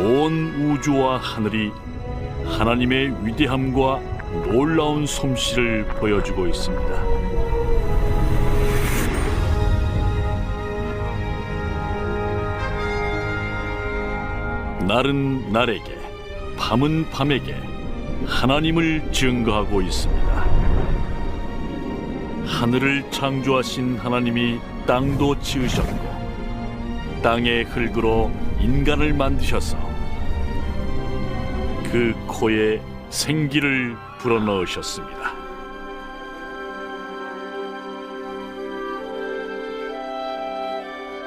온 우주와 하늘이 하나님의 위대함과 놀라운 솜씨를 보여주고 있습니다. 날은 날에게, 밤은 밤에게 하나님을 증거하고 있습니다. 하늘을 창조하신 하나님이 땅도 지으셨고 땅의 흙으로 인간을 만드셔서 그 코에 생기를 불어넣으셨습니다.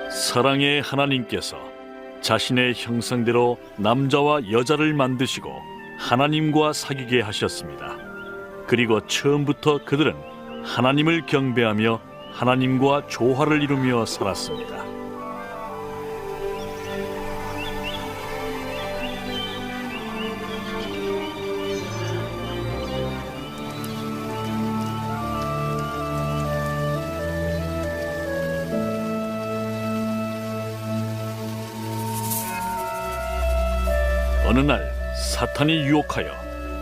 사랑의 하나님께서 자신의 형상대로 남자와 여자를 만드시고 하나님과 사귀게 하셨습니다. 그리고 처음부터 그들은 하나님을 경배하며 하나님과 조화를 이루며 살았습니다. 어느 날 사탄이 유혹하여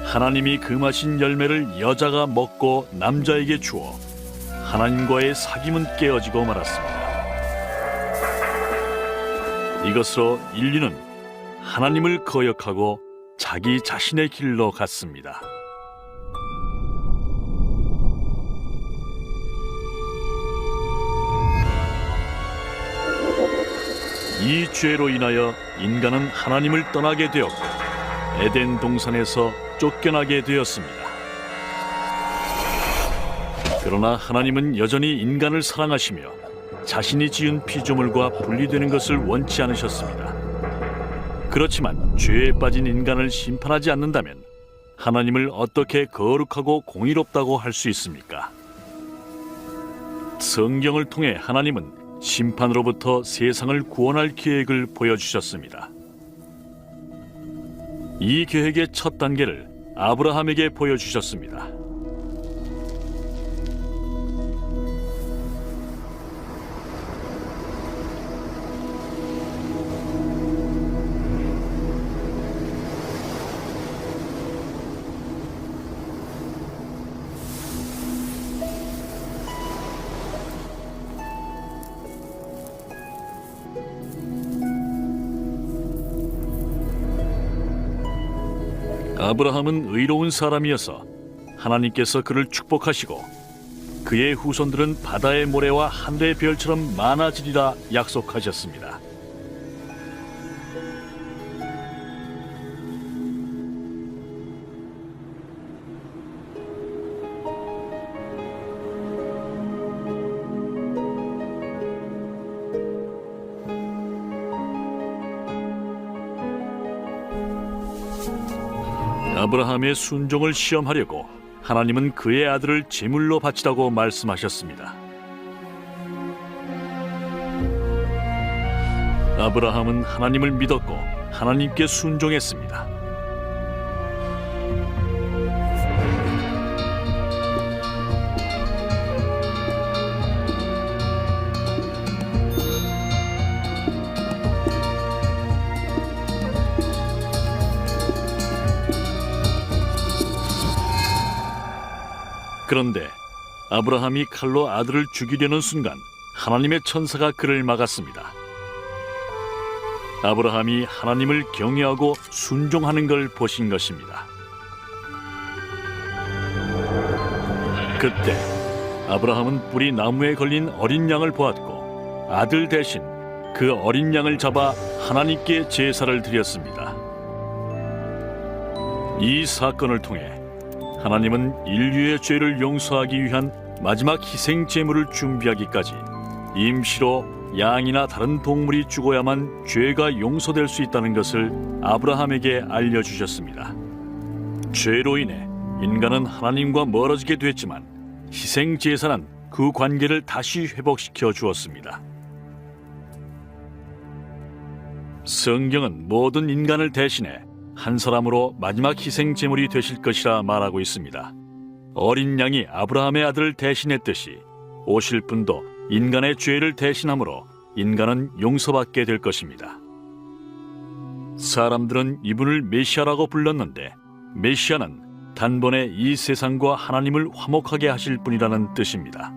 하나님이 금하신 열매를 여자가 먹고 남자에게 주어 하나님과의 사귐은 깨어지고 말았습니다. 이것으로 인류는 하나님을 거역하고 자기 자신의 길로 갔습니다. 이 죄로 인하여 인간은 하나님을 떠나게 되었고 에덴 동산에서 쫓겨나게 되었습니다. 그러나 하나님은 여전히 인간을 사랑하시며 자신이 지은 피조물과 분리되는 것을 원치 않으셨습니다. 그렇지만 죄에 빠진 인간을 심판하지 않는다면 하나님을 어떻게 거룩하고 공의롭다고 할 수 있습니까? 성경을 통해 하나님은 심판으로부터 세상을 구원할 계획을 보여주셨습니다. 이 계획의 첫 단계를 아브라함에게 보여주셨습니다. 아브라함은 의로운 사람이어서 하나님께서 그를 축복하시고 그의 후손들은 바다의 모래와 하늘의 별처럼 많아지리라 약속하셨습니다. 아브라함의 순종을 시험하려고 하나님은 그의 아들을 제물로 바치라고 말씀하셨습니다. 아브라함은 하나님을 믿었고 하나님께 순종했습니다. 그런데 아브라함이 칼로 아들을 죽이려는 순간 하나님의 천사가 그를 막았습니다. 아브라함이 하나님을 경외하고 순종하는 걸 보신 것입니다. 그때 아브라함은 뿌리 나무에 걸린 어린 양을 보았고 아들 대신 그 어린 양을 잡아 하나님께 제사를 드렸습니다. 이 사건을 통해 하나님은 인류의 죄를 용서하기 위한 마지막 희생 제물을 준비하기까지 임시로 양이나 다른 동물이 죽어야만 죄가 용서될 수 있다는 것을 아브라함에게 알려주셨습니다. 죄로 인해 인간은 하나님과 멀어지게 됐지만 희생 제사는 그 관계를 다시 회복시켜 주었습니다. 성경은 모든 인간을 대신해 한 사람으로 마지막 희생 제물이 되실 것이라 말하고 있습니다. 어린 양이 아브라함의 아들을 대신했듯이 오실 분도 인간의 죄를 대신함으로 인간은 용서받게 될 것입니다. 사람들은 이분을 메시아라고 불렀는데 메시아는 단번에 이 세상과 하나님을 화목하게 하실 분이라는 뜻입니다.